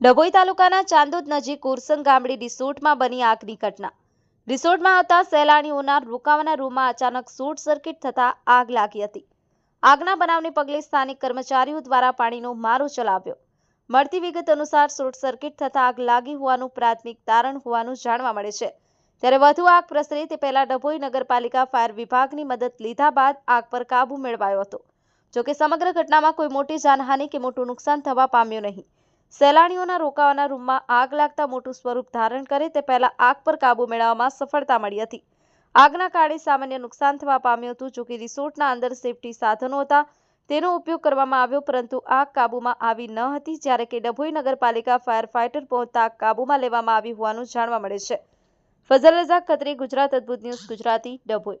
ડભોઈ તાલુકાના ચાંદોદ નજીક ઉરસંગ ગામડી રિસોર્ટમાં બની આગની ઘટના. રિસોર્ટમાં આવતા સહેલાણીઓના રોકાવાના રૂમમાં અચાનક શોર્ટ સર્કિટ થતાં આગ લાગી હતી. આગના બનાવને પગલે સ્થાનિક કર્મચારીઓ દ્વારા પાણીનો મારો ચલાવ્યો. મળતી વિગત અનુસાર શોર્ટ સર્કિટ થતાં આગ લાગી હોવાનું પ્રાથમિક તારણ હોવાનું જાણવા મળે છે. ત્યારે વધુ આગ પ્રસરે તે પહેલા ડભોઈ નગરપાલિકા ફાયર વિભાગની મદદ લીધા બાદ આગ પર કાબુ મેળવાયો હતો. જોકે સમગ્ર ઘટનામાં કોઈ મોટી જાનહાનિ કે મોટું નુકસાન થવા પામ્યું નહીં. સહેલાણીઓના રોકાવાના રૂમમાં આગ લાગતા મોટું સ્વરૂપ ધારણ કરે તે પહેલા આગ પર કાબુ મેળવવામાં સફળતા મળી હતી. આગના કારણે સામાન્ય નુકસાન થવા પામ્યું હતું, જોકે રિસોર્ટના અંદર સેફટી સાધનો હતા, તેનો ઉપયોગ કરવામાં આવ્યો, પરંતુ આગ કાબૂમાં આવી ન હતી, જ્યારે કે ડભોઈ નગરપાલિકા ફાયર ફાઇટર પહોંચતા આગ કાબૂમાં લેવામાં આવી હોવાનું જાણવા મળે છે. ફઝલ રઝાક ખત્રી ગુજરાત અદ્ભુત ન્યૂઝ, ગુજરાતી ડભોઈ.